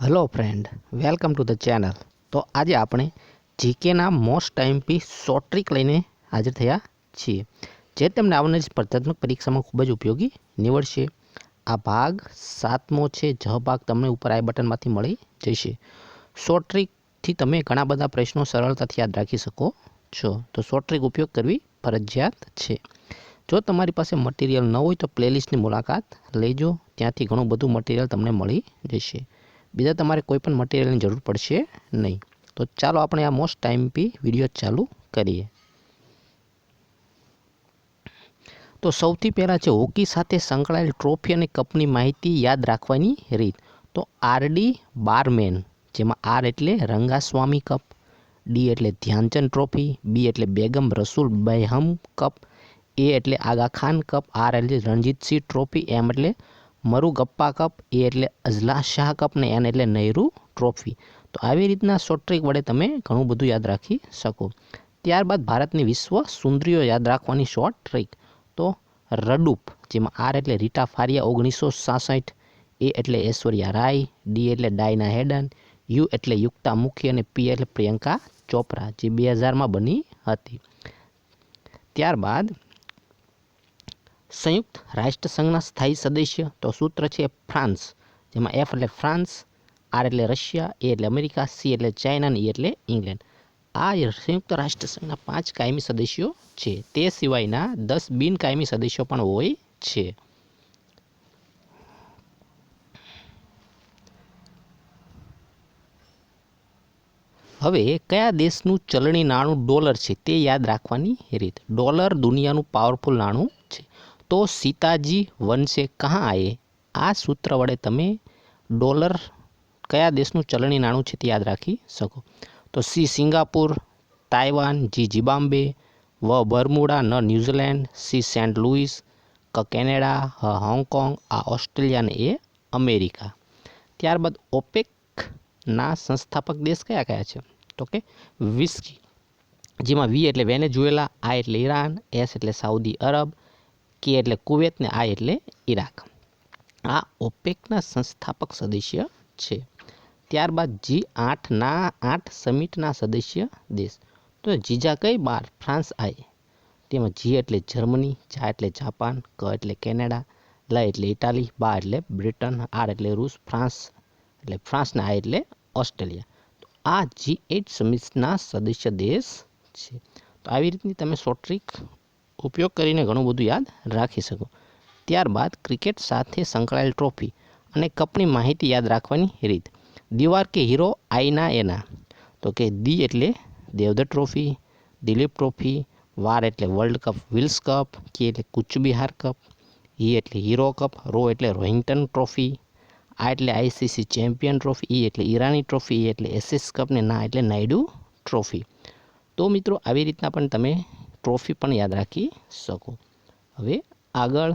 Hello friend welcome to the channel તો આજે આપણે જીકેના મોસ્ટ ટાઈમપી શોર્ટ ટ્રીક લઈને હાજર થયા છીએ, જે તમને આવનારી સ્પર્ધાત્મક પરીક્ષામાં ખૂબ જ ઉપયોગી નીવડશે. આ ભાગ સાતમો છે, જ ભાગ તમને ઉપર આઈ બટનમાંથી મળી જશે. શોર્ટ ટ્રીકથી તમે ઘણા બધા પ્રશ્નો સરળતાથી યાદ રાખી શકો છો. તો શોર્ટ ટ્રીક ઉપયોગ કરવી ફરજિયાત છે. જો તમારી પાસે મટીરિયલ ન હોય તો પ્લેલિસ્ટની મુલાકાત લેજો. ત્યાંથી ઘણું બધું મટીરિયલ તમને મળી જશે. બીજા તમારે કોઈ પણ મટીરિયલની જરૂર પડશે નહીં. તો ચાલો આપણે આ મોસ્ટ ટાઈમપી વીડિયો ચાલુ કરીએ. તો સૌથી પહેલાં છે, હોકી સાથે સંકળાયેલ ટ્રોફી અને કપની માહિતી યાદ રાખવાની રીત. તો આરડી બારમેન, જેમાં આર એટલે રંગાસ્વામી કપ ડી એટલે ધ્યાનચંદ ટ્રોફી બી એટલે બેગમ રસુલ બેહમ કપ એ એટલે આગા ખાન કપ આર એટલે રણજીતસિંહ ટ્રોફી એમ એટલે મરુ ગપ્પા કપ, એ એટલે અઝલા શાહ કપ ને એન એટલે નહેરુ ટ્રોફી. તો આવી રીતના શોર્ટ ટ્રીક વડે તમે ઘણું બધું યાદ રાખી શકો. ત્યારબાદ ભારતની વિશ્વ સુંદરીઓ યાદ રાખવાની શોર્ટ ટ્રીક તો રડુપ, જેમાં આર એટલે રીટા ફારિયા ઓગણીસો સાસઠ, એ એટલે ઐશ્વર્યા રાય, ડી એટલે ડાયના હેડન, યુ એટલે યુક્તા મુખી અને પી એટલે પ્રિયંકા ચોપરા, જે બે હજારમાં બની હતી. ત્યારબાદ સંયુક્ત રાષ્ટ્રસંઘના સ્થાયી સદસ્ય તો સૂત્ર છે ફ્રાન્સ, જેમાં એફ એટલે ફ્રાન્સ આર એટલે રશિયા એ એટલે અમેરિકા સી એટલે ચાઇના ઈ એટલે ઇંગ્લેન્ડ. આ સંયુક્ત રાષ્ટ્રસંઘના પાંચ કાયમી સદસ્યો છે. તે સિવાયના દસ બિનકાયમી સદસ્યો પણ હોય છે. હવે કયા દેશનું ચલણી નાણું ડોલર છે તે યાદ રાખવાની રીત? ડોલર દુનિયાનું પાવરફુલ નાણું છે. તો સીતાજી વનસે કહા આયે? આ સૂત્ર વડે તમે ડોલર કયા દેશનું ચલણી નાણું છે તે યાદ રાખી શકો. તો સી સિંગાપુર, તાઇવાન, જી જીબામ્બે, વ બરમુડા, ન New Zealand, C Saint Louis ક કેનેડા, હ હોંગકોંગ, આ ઓસ્ટ્રેલિયા અને એ અમેરિકા. ત્યારબાદ ઓપેકના સંસ્થાપક દેશ કયા કયા છે? તો કે વિસ્કી, જેમાં વી એટલે વેનેઝુએલા, આ એટલે ઈરાન, એસ એટલે સાઉદી અરબ કે એટલે કુવેત ને આ એટલે ઈરાક આ ઓપેકના સંસ્થાપક સદસ્ય છે. ત્યારબાદ જી આઠના આઠ સમિટના સદસ્ય દેશ. તો જીજા કઈ બાર? ફ્રાન્સ આય તેમાં જી એટલે જર્મની, જા એટલે જાપાન, ક એટલે કેનેડા, લ એટલે ઇટાલી, બા એટલે બ્રિટન, આર એટલે રૂસ, ફ્રાન્સ એટલે ફ્રાન્સના આ એટલે ઓસ્ટ્રેલિયા. તો આ જી એટ સમિટના સદસ્ય દેશ છે. તો આવી રીતની તમે શોર્ટ ટ્રીક ઉપયોગ કરીને ઘણું બધું યાદ રાખી શકો. ત્યારબાદ ક્રિકેટ સાથે સંકળાયેલ ટ્રોફી અને કપની માહિતી યાદ રાખવાની રીત. દીવાર કે હીરો આઈના એના. તો કે દી એટલે દેવદર ટ્રોફી, દિલીપ ટ્રોફી, વાર એટલે વર્લ્ડ કપ, વિલ્સ કપ, કે એટલે કુચબિહાર કપ હી એટલે હીરો કપ, રો એટલે રોહિંગ્ટન ટ્રોફી, આ એટલે આઈસીસી ચેમ્પિયન ટ્રોફી, ઈ એટલે ઈરાની ટ્રોફી એટલે એસએસ કપ ને ના એટલે નાયડુ ટ્રોફી. તો મિત્રો, આવી રીતના પણ તમે ટ્રોફી પણ યાદ રાખી શકો. હવે આગળ.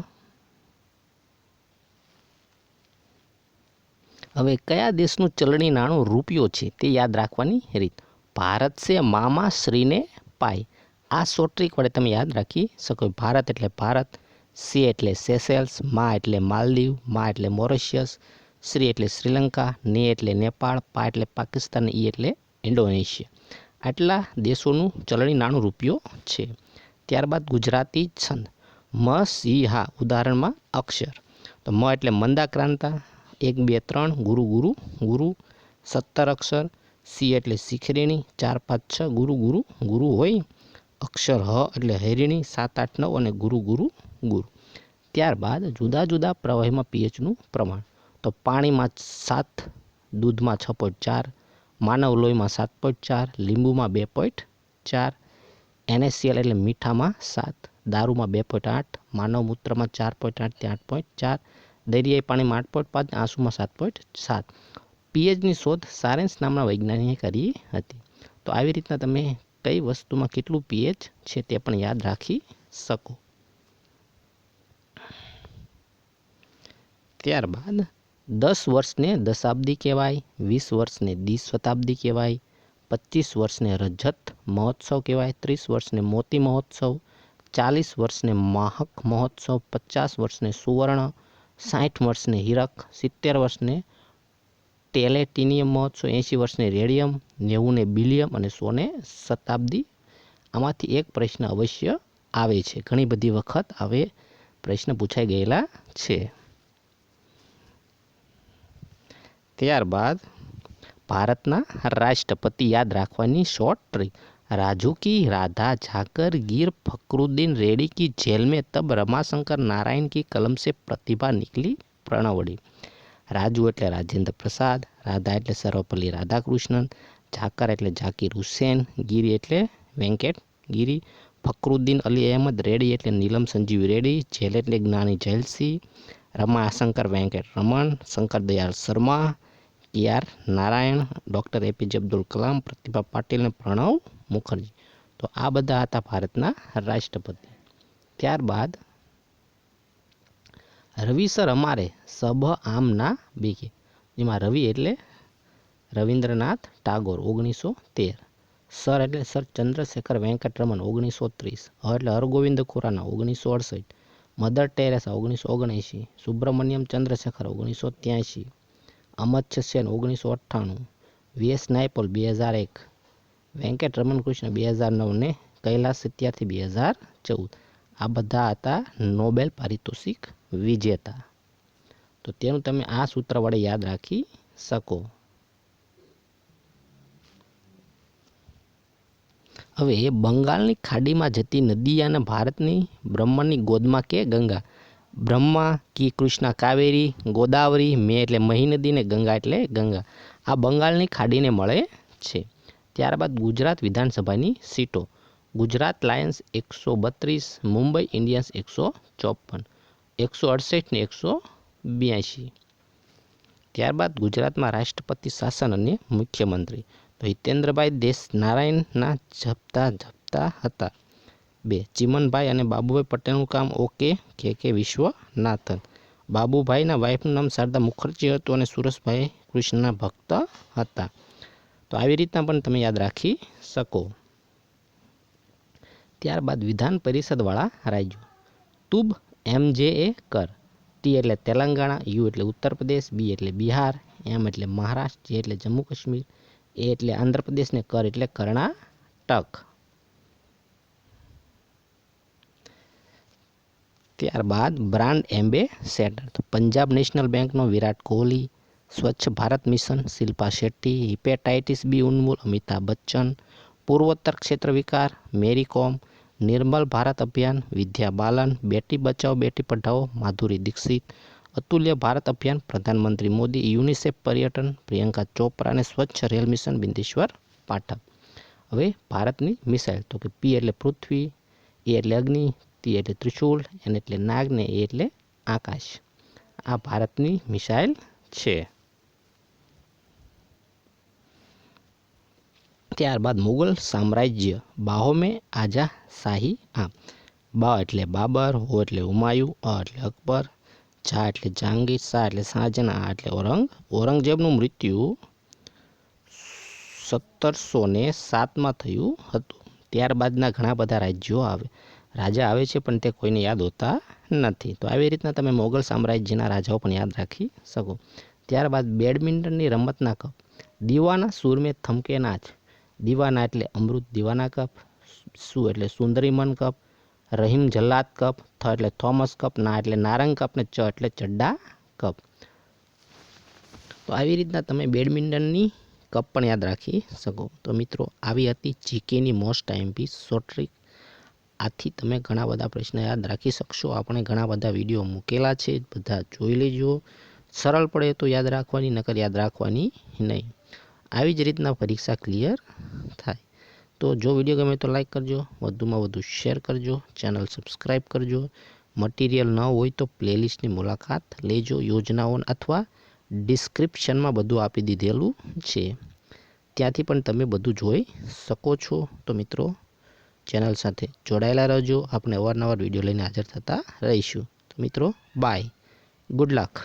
હવે કયા દેશનું ચલણી નાણું રૂપિયો છે તે યાદ રાખવાની રીત? ભારત છે મામા શ્રીને પાય. આ શોર્ટ વડે તમે યાદ રાખી શકો. ભારત એટલે ભારત, સી એટલે સેસેલ્સ, મા એટલે માલદીવ, મા એટલે મોરિશિયસ, શ્રી એટલે શ્રીલંકા, ને એટલે નેપાળ, પા એટલે પાકિસ્તાન, ઈ એટલે ઇન્ડોનેશિયા. આટલા દેશોનું ચલણી નાણું રૂપિયો છે. ત્યારબાદ ગુજરાતી છંદ. મ, સી હા, ઉદાહરણમાં અક્ષર. તો મ એટલે મંદાક્રાંતા એક, બે, ત્રણ, ગુરુ ગુરુ ગુરુ, સત્તર અક્ષર. સી એટલે શિખરીણી. ચાર, પાંચ, છ, ગુરુ ગુરુ ગુરુ હોય. અક્ષર હ એટલે હરિણી. સાત, આઠ, નવ અને ગુરુ ગુરુ ગુરુ. ત્યારબાદ જુદા જુદા પ્રવાહીમાં પીએચનું પ્રમાણ. તો પાણીમાં સાત, દૂધમાં છ પોઈન્ટ ચાર માનવ લોહીમાં સાત પોઈન્ટ ચાર, લીંબુમાં બે પોઈન્ટ ચાર એનએસસીએલ એટલે મીઠામાં સાત, દારૂમાં બે પોઈન્ટ આઠ, માનવ મૂત્રમાં ચાર પોઈન્ટ આઠથી આઠ પોઈન્ટ ચાર, દરિયાઈ પાણીમાં આઠ પોઈન્ટ પાંચ, આંસુમાં સાત પોઈન્ટ સાત. પીએચની શોધ સારેન્સ નામના વૈજ્ઞાનિકે કરી હતી. તો આવી રીતના તમે કઈ વસ્તુમાં કેટલું પીએચ છે તે પણ યાદ રાખી શકો. ત્યારબાદ દસ વર્ષને દશાબ્દી કહેવાય, વીસ વર્ષને દ્વિશતાબ્દી કહેવાય, પચીસ વર્ષને રજત મહોત્સવ કહેવાય, ત્રીસ વર્ષને મોતી મહોત્સવ, ચાલીસ વર્ષને માહક મહોત્સવ, પચાસ વર્ષને સુવર્ણ, સાઠ વર્ષને હીરક, સિત્તેર વર્ષને ટેલેટિનિયમ મહોત્સવ, એંશી વર્ષને રેડિયમ, નેવુંને બિલિયમ અને સોને શતાબ્દી. આમાંથી એક પ્રશ્ન અવશ્ય આવે છે. ઘણી બધી વખત આવે પ્રશ્ન પૂછાઈ ગયેલા છે. ત્યારબાદ ભારતના રાષ્ટ્રપતિ યાદ રાખવાની શોર્ટ ટ્રીક राजू की राधा झाकर गिर फकरुद्दीन रेड्डी की जेल में तब रमाशंकर नारायण की कलम से प्रतिभा निकली प्रणवड़ी રાજુ એટલે રાજેન્દ્ર પ્રસાદ રાધા એટલે સર્વપલ્લી રાધાકૃષ્ણન ઝાકર એટલે ઝાકીર હુસેન ગીરી એટલે વેંકેટ ગીરી ફકરુદ્દીન અલી અહેમદ રેડ્ડી એટલે નીલમ સંજીવ રેડ્ડી જેલ એટલે Giani જયલસિંહ Ramashankar Venkat Raman Shankar Dayal Sharma K R. Narayan, doctor APJ Abdul Kalam, Pratibha Patil અને પ્રણવ મુખર્જી. તો આ બધા હતા ભારતના રાષ્ટ્રપતિ. ત્યારબાદ રવિ સર અમારે સબ આમના બીકે. જેમાં રવિ એટલે રવિન્દ્રનાથ ટાગોર, ઓગણીસો તેર. સર એટલે સર ચંદ્રશેખર વેંકટરમન, ઓગણીસો ત્રીસ. એટલે હરગોવિંદ ખુરાના, ઓગણીસો અડસઠ. મદર ટેરેસા, ઓગણીસો ઓગણએંશી. સુબ્રમણ્યમ ચંદ્રશેખર, ઓગણીસો ત્યાંશી. અમર્ત્ય સેન ઓગણીસો અઠ્ઠાણું વીએસ નાયપોલ બે હજાર એક, વેંકટ રમણકૃષ્ણ બે હજાર નવ ને કૈલાસ સત્યાર્થી બે હજાર ચૌદ. આ બધા હતા નોબેલ પારિતોષિક વિજેતા. તો તેનું તમે આ સૂત્ર વડે યાદ રાખી શકો. હવે બંગાળની ખાડીમાં જતી નદી અને ભારતની બ્રહ્મની ગોદમાં કે ગંગા? બ્રહ્મા કી કૃષ્ણા કાવેરી, ગોદાવરી, મેં એટલે મહી નદી ને ગંગા એટલે ગંગા. આ બંગાળની ખાડીને મળે છે. ત્યારબાદ ગુજરાત વિધાનસભાની સીટો. ગુજરાત લાયન્સ એકસો બત્રીસ, મુંબઈ ઇન્ડિયન્સ એકસો ચોપન, એકસો અડસઠ ને એકસો બ્યાસી ત્યારબાદ ગુજરાતમાં રાષ્ટ્રપતિ શાસન અને મુખ્યમંત્રી. તો હિતેન્દ્રભાઈ દેશ નારાયણના જપતા જપતા હતા. બે, ચિમનભાઈ અને બાબુભાઈ પટેલનું કામ ઓકે, કે કે વિશ્વનાથન. બાબુભાઈના વાઇફનું નામ શારદા મુખર્જી હતું અને સુરેશભાઈ કૃષ્ણના ભક્ત હતા. તો આવી રીતના પણ તમે યાદ રાખી શકો. ત્યારબાદ વિધાન પરિષદવાળા રાજ્યો. તુબ એમ જે એ કર. ટી એટલે તેલંગાણા, યુ એટલે ઉત્તર પ્રદેશ બી એટલે બિહાર, એમ એટલે મહારાષ્ટ્ર, જે એટલે જમ્મુ કાશ્મીર, એ એટલે આંધ્રપ્રદેશ ને કર એટલે કર્ણાટક. ત્યારબાદ બ્રાન્ડ એમ્બેસેડર, તો પંજાબ નેશનલ બેંકનો Virat Kohli, Swachh Bharat mission, Shilpa Shetty, hepatitis B ઉન્મૂલ, Amitabh Bachchan, પૂર્વોત્તર ક્ષેત્ર વિકાર મેરી કોમ નિર્મલ ભારત અભિયાન, વિદ્યા બાલન, બેટી બચાવો બેટી પઢાઓ, માધુરી દીક્ષિત, અતુલ્ય ભારત અભિયાન, પ્રધાનમંત્રી મોદી, યુનિસેફ પર્યટન, પ્રિયંકા ચોપરા અને સ્વચ્છ રેલ મિશન, બિંદેશ્વર પાઠક. હવે ભારતની મિસાઇલ, તો કે પી એટલે પૃથ્વી, એ એટલે અગ્નિ તી એટલે ત્રિશુલ એન એટલે નાગ ને એ એટલે આકાશ. આ ભારતની મિસાઇલ છે. ત્યારબાદ મુગલ સામ્રાજ્ય બાહોમે આજા શાહી આ બા એટલે બાબર, હો એટલે હુમાયુ, અ એટલે અકબર જા એટલે જહાંગીર શાહ એટલે શાહજહાં આ એટલે ઔરંગ. ઔરંગઝેબનું મૃત્યુ સત્તરસો ને સાતમાં થયું હતું. ત્યારબાદના ઘણા બધા રાજ્યો આવે રાજા આવે છે, પણ તે કોઈને યાદ હોતા નથી. તો આવી રીતના તમે મોગલ સામ્રાજ્યના રાજાઓ પણ યાદ રાખી શકો. ત્યારબાદ બેડમિન્ટનની રમતના કપ. દીવાના સૂરમે થમકે નાચ દીવાના એટલે અમૃત દીવાના કપ શું એટલે સુંદરીમન કપ, રહીમ જલ્લાદ કપ, થ એટલે થોમસ કપ, ના એટલે નારંગ કપ ને ચ એટલે ચડ્ડા કપ. તો આવી રીતના તમે બેડમિન્ટનની કપ પણ યાદ રાખી શકો. તો મિત્રો, આવી હતી જીકેની મોસ્ટ આઈએમપી શોર્ટ ટ્રીક આથી તમે ઘણા બધા પ્રશ્ન યાદ રાખી શકશો. આપણે ઘણા બધા વીડિયો મૂકેલા છે, બધા જોઈ લેજો. સરળ પડે તો યાદ રાખવાની, નકર યાદ રાખવાની નહીં. આવી જ રીતના પરીક્ષા ક્લિયર થાય. તો જો વીડિયો ગમે તો લાઈક કરજો, વધુમાં વધુ શેર કરજો, ચેનલ સબસ્ક્રાઈબ કરજો. મટીરિયલ ન હોય તો પ્લેલિસ્ટની મુલાકાત લેજો, યોજનાઓ અથવા ડિસ્ક્રિપ્શનમાં બધું આપી દીધેલું છે. ત્યાંથી પણ તમે બધું જોઈ શકો છો. તો મિત્રો ચેનલ સાથે જોડાયેલા રહેજો. આપણે અવારનવાર વીડિયો લઈને હાજર થતા રહીશું. મિત્રો બાય ગુડ લક